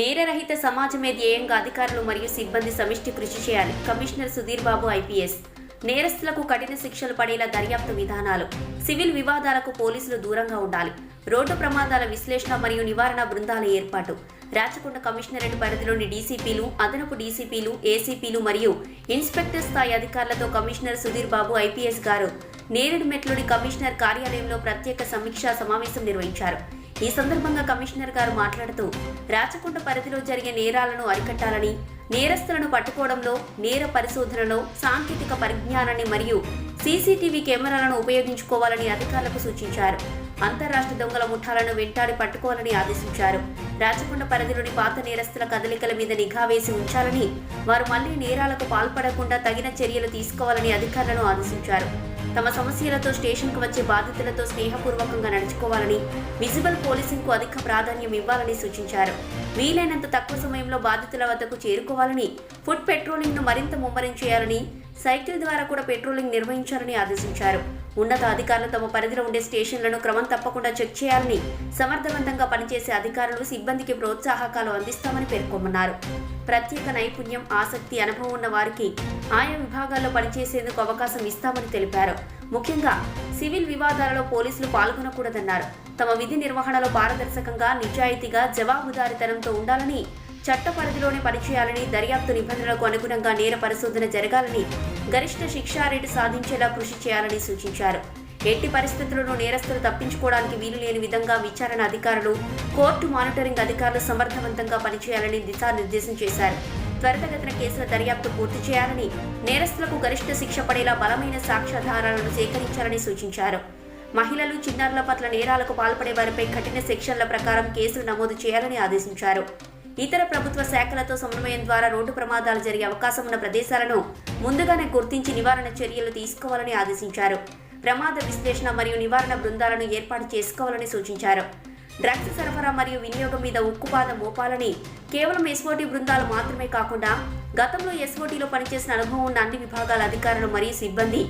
నేరరహిత సమాజమే ధ్యేయంగా అధికారులు మరియు సిబ్బంది సమిష్టి కృషి చేయాలి. Commissioner Sudheer Babu IPS. నేరస్తులకు కఠిన శిక్షలు పడేలా దర్యాప్తు విధానాలు. సివిల్ వివాదాలకు పోలీసులు దూరంగా ఉండాలి. రోడ్డు ప్రమాదాల విశ్లేషణ మరియు నివారణ బృందాల ఏర్పాటు. రాచకొండ కమిషనరేట్ పరిధిలోని డీసీపీలు అదనపు డీసీపీలు ఏసీపీలు మరియు ఇన్స్పెక్టర్ స్థాయి అధికారులతో కమిషనర్ సుధీర్ బాబు ఐపీఎస్ గారు నేరేడుమెట్లోని కమిషనర్ కార్యాలయంలో ప్రత్యేక సమీక్షా సమావేశం నిర్వహించారు. ఈ సందర్భంగా కమిషనర్ గారు మాట్లాడుతూ రాచకొండ పరిధిలో జరిగే నేరాలను అరికట్టాలని నేరస్తులను పట్టుకోవడంలో నేర పరిశోధనలో సాంకేతిక పరిజ్ఞానాన్ని మరియు సీసీటీవీ కెమెరాలను ఉపయోగించుకోవాలని అధికారులకు సూచించారు. అంతర్రాష్ట్ర దొంగల ముఠాలను వెంటాడి పట్టుకోవాలని ఆదేశించారు. రాచకొండ పరిధిలోని పాత నేరస్తుల కదలికల మీద నిఘా వేసి ఉంచాలని వారు మళ్ళీ నేరాలకు పాల్పడకుండా తగిన చర్యలు తీసుకోవాలని అధికారులను ఆదేశించారు. తమ సమస్యలతో స్టేషన్కు వచ్చే బాధితులతో స్నేహపూర్వకంగా నడుచుకోవాలని విజిబుల్ పోలీసింగ్కు అధిక ప్రాధాన్యం ఇవ్వాలని సూచించారు. వీలైనంత తక్కువ సమయంలో బాధితుల వద్దకు చేరుకోవాలని ఫుడ్ పెట్రోలింగ్ను మరింత ముమ్మరం చేయాలని సైకిల్ ద్వారా కూడా పెట్రోలింగ్ నిర్వహించాలని ఆదేశించారు. ఉన్నత అధికారులు తమ పరిధిలో ఉండే స్టేషన్లను క్రమం తప్పకుండా చెక్ చేయాలని సమర్థవంతంగా పనిచేసే అధికారులు సిబ్బందికి ప్రోత్సాహకాలు అందిస్తామని పేర్కొన్నారు. ప్రత్యేక నైపుణ్యం ఆసక్తి అనుభవం ఉన్న వారికి ఆయా విభాగాల్లో పనిచేసేందుకు అవకాశం ఇస్తామని తెలిపారు. ముఖ్యంగా సివిల్ వివాదాలలో పోలీసులు పాల్గొనకూడదన్నారు. తమ విధి నిర్వహణలో పారదర్శకంగా నిజాయితీగా జవాబుదారితనంతో ఉండాలని చట్ట పరిధిలోనే పనిచేయాలని దర్యాప్తు నిబంధనలకు అనుగుణంగా నేర పరిశోధన జరగాలని గరిష్ట శిక్షా రేటు సాధించేలా కృషి చేయాలని సూచించారు. ఎట్టి పరిస్థితుల్లోనూ నేరస్తులు తప్పించుకోవడానికి వీలు లేని విధంగా విచారణ అధికారులు కోర్టు మానిటరింగ్ అధికారులు సమర్థవంతంగా పనిచేయాలని దిశానిర్దేశం చేశారు. త్వరితగతిన కేసుల దర్యాప్తు పూర్తి చేయాలని నేరస్తులకు గరిష్ట శిక్ష పడేలా బలమైన సాక్ష్యాధారాలను సేకరించాలని సూచించారు. మహిళలు చిన్నారుల పట్ల నేరాలకు పాల్పడే వారిపై కఠిన సెక్షన్ల ప్రకారం కేసులు నమోదు చేయాలని ఆదేశించారు. ఇతర ప్రభుత్వ శాఖలతో సమన్వయం ద్వారా రోడ్డు ప్రమాదాలు జరిగే అవకాశం ఉన్న ప్రదేశాలను ముందుగానే గుర్తించి నివారణ చర్యలు తీసుకోవాలని ఆదేశించారు. ప్రమాద విశ్లేషణ మరియు నివారణ బృందాలను ఏర్పాటు చేసుకోవాలని సూచించారు. డ్రగ్స్ సరఫరా మరియు వినియోగం మీద ఉక్కుపాదం మోపాలని కేవలం ఎస్ఓటీ బృందాలు మాత్రమే కాకుండా గతంలో ఎస్ఓటీలో పనిచేసిన అనుభవం ఉన్న అన్ని విభాగాల అధికారులు మరియు సిబ్బంది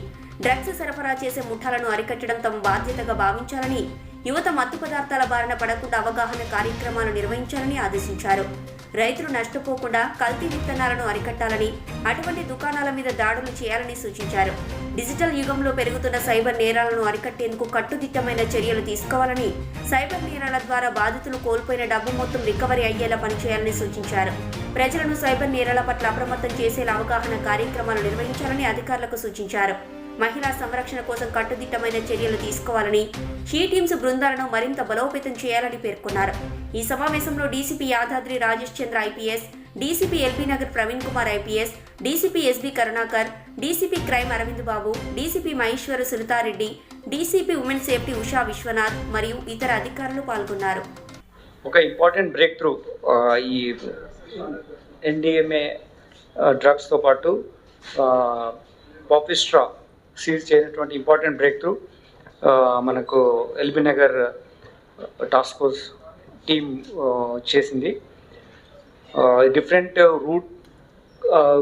డ్రగ్స్ సరఫరా చేసే ముఠాలను అరికట్టడం తమ బాధ్యతగా భావించాలని యువత మత్తు పదార్థాల బారిన పడకుండా అవగాహన కార్యక్రమాలు నిర్వహించాలని ఆదేశించారు. రైతులు నష్టపోకుండా కల్తీ విత్తనాలను అరికట్టాలని అటువంటి దుకాణాల మీద దాడులు చేయాలని సూచించారు. డిజిటల్ యుగంలో పెరుగుతున్న సైబర్ నేరాలను అరికట్టేందుకు కట్టుదిట్టమైన చర్యలు తీసుకోవాలని సైబర్ నేరాల ద్వారా బాధితులు కోల్పోయిన డబ్బు మొత్తం రికవరీ అయ్యేలా పనిచేయాలని సూచించారు. ప్రజలను సైబర్ నేరాల పట్ల అప్రమత్తం చేసేలా అవగాహన కార్యక్రమాలు నిర్వహించాలని అధికారులకు సూచించారు. మహిళా సంరక్షణ కోసం కట్టుదిట్టమైన చర్యలు తీసుకోవాలని షీ టీమ్స్ బృందాలను మరింత బలోపేతం చేయాలని పేర్కొన్నారు. ఈ సమావేశంలో DCP Yadadri Rajesh Chandra IPS DCP LB Nagar Praveen Kumar IPS DCP SB Karunakar DCP crime Aravind Babu DCP Maheshwara Sunitha Reddy DCP women safety Usha Vishwanath మరియు ఇతర అధికారులు పాల్గొన్నారు. ఒక ఇంపార్టెంట్ బ్రేక్ త్రూ ఈ ఎన్డిఎంఏ డ్రగ్స్తో పాటు పాపిస్ట్రా seize చేసినటువంటి important break through మనకు LB Nagar task force team చేసింది. డిఫరెంట్ రూట్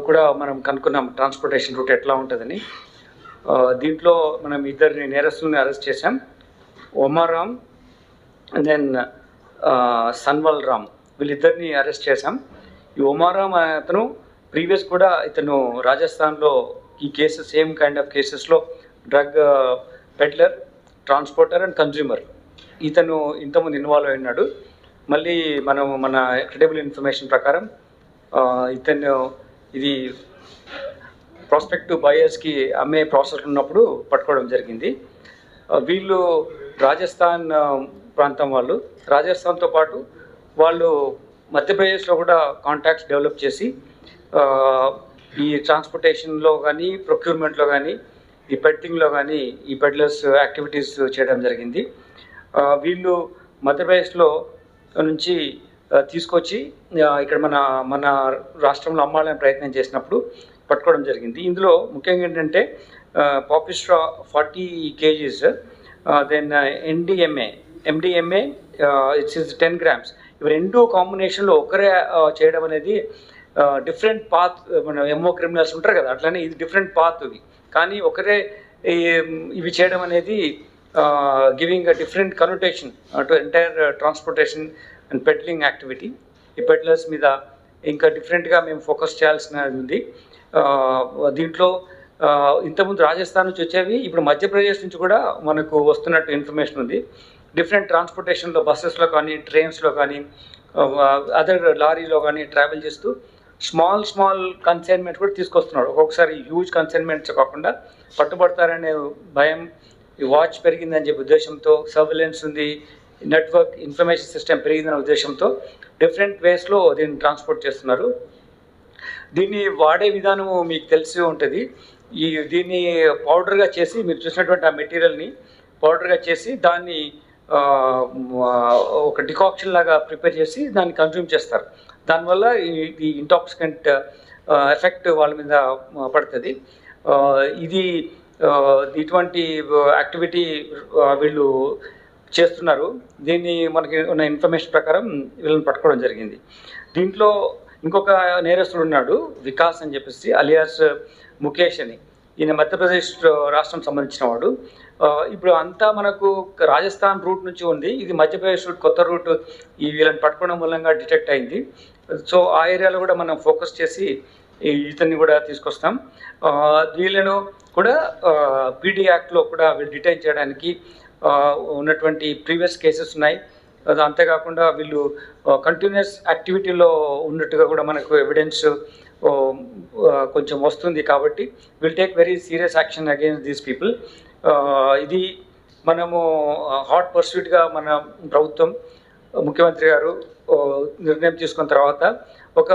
కూడా మనం కనుక్కున్నాం. ట్రాన్స్పోర్టేషన్ రూట్ ఎట్లా ఉంటుందని. దీంట్లో మనం ఇద్దరిని నేరస్తుల్ని అరెస్ట్ చేశాం. ఒమారామ్ దెన్ సన్వల్ రామ్ వీళ్ళిద్దరిని అరెస్ట్ చేశాం. ఈ ఒమారామ్ అతను ప్రీవియస్ కూడా ఇతను రాజస్థాన్లో ఈ కేసెస్ సేమ్ కైండ్ ఆఫ్ కేసెస్లో drug peddler transporter and consumer ఇతను ఇంతకుముందు ఇన్వాల్వ్ అయినాడు మళ్ళీ మనం మన క్రెడిబుల్ ఇన్ఫర్మేషన్ ప్రకారం ఇతను ఇది ప్రాస్పెక్టివ్ బయర్స్కి అమ్మే ప్రాసెస్ ఉన్నప్పుడు పట్టుకోవడం జరిగింది. వీళ్ళు రాజస్థాన్ ప్రాంతం వాళ్ళు. రాజస్థాన్తో పాటు వాళ్ళు మధ్యప్రదేశ్లో కూడా కాంటాక్ట్స్ డెవలప్ చేసి ఈ ట్రాన్స్పోర్టేషన్లో కానీ ప్రొక్యూర్మెంట్లో కానీ ఈ పెట్టింగ్లో కానీ ఈ పెడ్లర్స్ యాక్టివిటీస్ చేయడం జరిగింది. వీళ్ళు మధ్యప్రదేశ్లో నుంచి తీసుకొచ్చి ఇక్కడ మన మన రాష్ట్రంలో అమ్మాలని ప్రయత్నం చేసినప్పుడు పట్టుకోవడం జరిగింది. ఇందులో ముఖ్యంగా ఏంటంటే poppy straw forty kgs then NDMA MDMA it's is ten grams ఇవి రెండు కాంబినేషన్లో ఒకరే చేయడం అనేది డిఫరెంట్ పాత్ మన ఎంఓ క్రిమినల్స్ ఉంటారు కదా అట్లనే ఇది డిఫరెంట్ పాత్ ఇవి కానీ ఒకరే ఇవి చేయడం అనేది giving a different conversation to entire transportation and peddling activity ఈ పెట్లర్స్ మీద ఇంకా డిఫరెంట్గా మేము ఫోకస్ చేయాల్సినది ఉంది. దీంట్లో ఇంతకుముందు రాజస్థాన్ నుంచి వచ్చేవి ఇప్పుడు మధ్యప్రదేశ్ నుంచి కూడా మనకు వస్తున్నట్టు ఇన్ఫర్మేషన్ ఉంది. డిఫరెంట్ ట్రాన్స్పోర్టేషన్లో బస్సెస్లో కానీ ట్రైన్స్లో కానీ అదర్ లారీలో కానీ ట్రావెల్ చేస్తూ స్మాల్ స్మాల్ కన్సైన్మెంట్ కూడా తీసుకొస్తున్నాడు. ఒక్కొక్కసారి హ్యూజ్ కన్సైన్మెంట్స్ కాకుండా పట్టుబడతారనే భయం ఈ వాచ్ పెరిగిందని చెప్పి ఉద్దేశంతో సర్విలెన్స్ ఉంది నెట్వర్క్ ఇన్ఫర్మేషన్ సిస్టమ్ పెరిగిందనే ఉద్దేశంతో డిఫరెంట్ వేస్లో దీన్ని ట్రాన్స్పోర్ట్ చేస్తున్నారు. దీన్ని వాడే విధానము మీకు తెలిసి ఉంటుంది. ఈ దీన్ని పౌడర్గా చేసి మీరు చూసినటువంటి ఆ మెటీరియల్ని పౌడర్గా చేసి దాన్ని ఒక డికాక్షన్ లాగా ప్రిపేర్ చేసి దాన్ని కన్జ్యూమ్ చేస్తారు. దానివల్ల ఈ ఇంటాక్సికెంట్ ఎఫెక్ట్ uh, వాళ్ళ మీద uh, పడుతుంది. Uh, ఇది ఇటువంటి యాక్టివిటీ వీళ్ళు చేస్తున్నారు. దీన్ని మనకి ఉన్న ఇన్ఫర్మేషన్ ప్రకారం వీళ్ళని పట్టుకోవడం జరిగింది. దీంట్లో ఇంకొక నేరస్తుడు ఉన్నాడు వికాస్ అని చెప్పేసి అలియాస్ ముఖేష్ అని. ఈయన మధ్యప్రదేశ్ రాష్ట్రం సంబంధించిన వాడు. ఇప్పుడు అంతా మనకు రాజస్థాన్ రూట్ నుంచి ఉంది. ఇది మధ్యప్రదేశ్ రూట్ కొత్త రూట్. ఈ వీళ్ళని పట్టుకోవడం మూలంగా డిటెక్ట్ అయింది. సో ఆ ఏరియాలో కూడా మనం ఫోకస్ చేసి ఇతన్ని కూడా తీసుకొస్తాం. వీళ్ళను కూడా పీడీ యాక్ట్లో కూడా వీళ్ళు డిటైన్ చేయడానికి ఉన్నటువంటి ప్రీవియస్ కేసెస్ ఉన్నాయి. అంతేకాకుండా వీళ్ళు కంటిన్యూస్ యాక్టివిటీలో ఉన్నట్టుగా కూడా మనకు ఎవిడెన్స్ కొంచెం వస్తుంది కాబట్టి will take very serious action against these people. ఇది మనము హాట్ పర్సూట్గా మన ప్రభుత్వం ముఖ్యమంత్రి గారు నిర్ణయం తీసుకున్న తర్వాత ఒక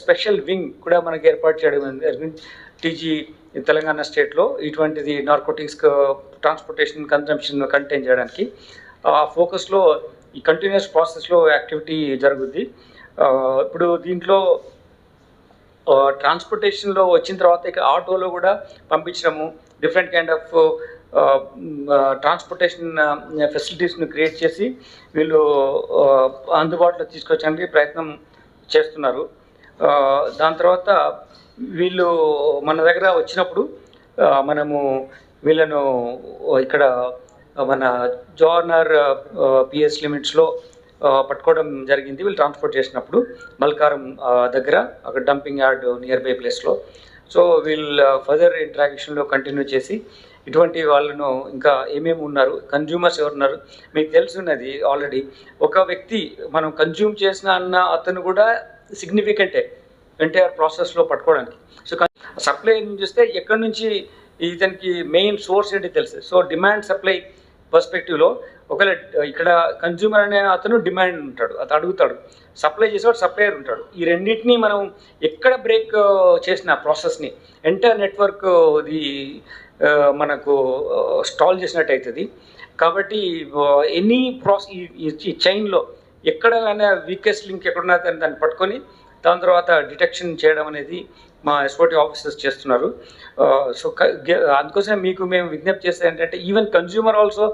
స్పెషల్ వింగ్ కూడా మనకి ఏర్పాటు చేయడం జరిగింది. టీజీ తెలంగాణ స్టేట్లో ఇటువంటిది నార్కోటిక్స్ ట్రాన్స్పోర్టేషన్ కన్సంప్షన్ కంటైన్ చేయడానికి. ఆ ఫోకస్లో ఈ కంటిన్యూస్ ప్రాసెస్లో యాక్టివిటీ జరుగుద్ది. ఇప్పుడు దీంట్లో ట్రాన్స్పోర్టేషన్లో వచ్చిన తర్వాత ఇక ఆటోలో కూడా పంపించడము డిఫరెంట్ కైండ్ ఆఫ్ ట్రాన్స్పోర్టేషన్ ఫెసిలిటీస్ను క్రియేట్ చేసి వీళ్ళు అందుబాటులో తీసుకొచ్చడానికి ప్రయత్నం చేస్తున్నారు. దాని తర్వాత వీళ్ళు మన దగ్గర వచ్చినప్పుడు మనము వీళ్ళను ఇక్కడ మన జోర్నర్ పిఎస్ లిమిట్స్లో పట్టుకోవడం జరిగింది. వీళ్ళు ట్రాన్స్పోర్ట్ చేసినప్పుడు మల్కారం దగ్గర అక్కడ డంపింగ్ యార్డ్ నియర్ బై ప్లేస్లో. సో వీళ్ళు ఫర్దర్ ఇంట్రాక్షన్లో కంటిన్యూ చేసి ఇటువంటి వాళ్ళను ఇంకా ఏమేమి ఉన్నారు? కన్జ్యూమర్స్ ఎవరున్నారు? మీకు తెలుసున్నది ఆల్రెడీ ఒక వ్యక్తి మనం కన్జ్యూమ్ చేసిన అన్న అతను కూడా సిగ్నిఫికెంటే ఎన్టీఆర్ ప్రాసెస్లో పట్టుకోవడానికి. సో సప్లై చూస్తే ఎక్కడి నుంచి ఇతనికి మెయిన్ సోర్స్ ఏంటి తెలుసు? సో డిమాండ్ సప్లై పర్స్పెక్టివ్లో ఒకవేళ ఇక్కడ కన్జ్యూమర్ అనే అతను డిమాండ్ ఉంటాడు అతను అడుగుతాడు. సప్లై చేసేవాడు సప్లయర్ ఉంటాడు. ఈ రెండింటిని మనం ఎక్కడ బ్రేక్ చేసిన ప్రాసెస్ని ఎంటైర్ నెట్వర్క్ ఇది మనకు స్టాల్ చేసినట్టు అవుతుంది కాబట్టి ఎనీ ప్రాసెస్ ఈ చైన్లో ఎక్కడైనా వీకెస్ట్ లింక్ ఎక్కడున్నా దాన్ని దాన్ని పట్టుకొని దాని తర్వాత డిటెక్షన్ చేయడం అనేది మా ఎస్ఓటి ఆఫీసర్స్ చేస్తున్నారు. సో అందుకోసం మీకు మేము విజ్ఞప్తి చేసేది ఏంటంటే even consumer also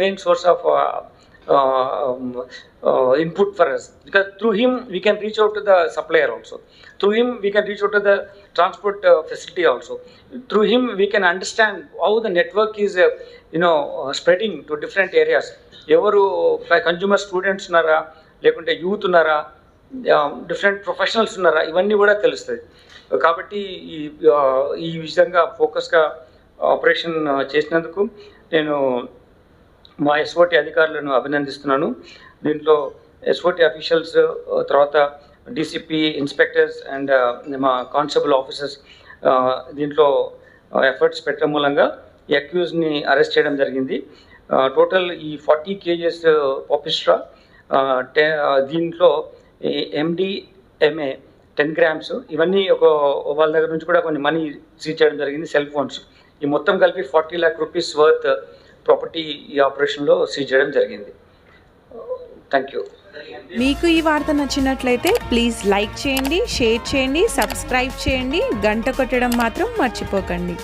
main source of input for us because through him we can reach out to the supplier also through him we can reach out to the transport uh, facility also through him we can understand how the network is uh, you know uh, spreading to different areas ఎవరు consumer students ఉన్నారా లేకుంటే youth ఉన్నారా different professionals ఉన్నారా ఇవన్నీ కూడా తెలుస్తుంది కాబట్టి ఈ ఈ విధంగా ఫోకస్గా ఆపరేషన్ చేసినందుకు నేను మా ఎస్ఓటి అధికారులను అభినందిస్తున్నాను. దీంట్లో ఎస్ఓటి అఫీషియల్స్ తర్వాత డీసీపీ ఇన్స్పెక్టర్స్ అండ్ మా కానిస్టేబుల్ ఆఫీసర్స్ దీంట్లో ఎఫర్ట్స్ పెట్టడం మూలంగా ఈ అక్యూజ్ని అరెస్ట్ చేయడం జరిగింది. టోటల్ ఈ ఫార్టీ కేజెస్ పాపిస్ట్రా టె దీంట్లో ఎండిఎంఏ టెన్ గ్రామ్స్ ఇవన్నీ ఒక వాళ్ళ దగ్గర నుంచి కూడా కొన్ని మనీ సీజ్ చేయడం జరిగింది సెల్ ఫోన్స్ ఈ మొత్తం కలిపి forty lakh rupees worth property ఈ ఆపరేషన్లో సీజ్ చేయడం జరిగింది. థ్యాంక్ యూ మీకు ఈ వార్త నచ్చినట్లయితే ప్లీజ్ లైక్ చేయండి షేర్ చేయండి సబ్స్క్రైబ్ చేయండి. గంట కొట్టడం మాత్రం మర్చిపోకండి.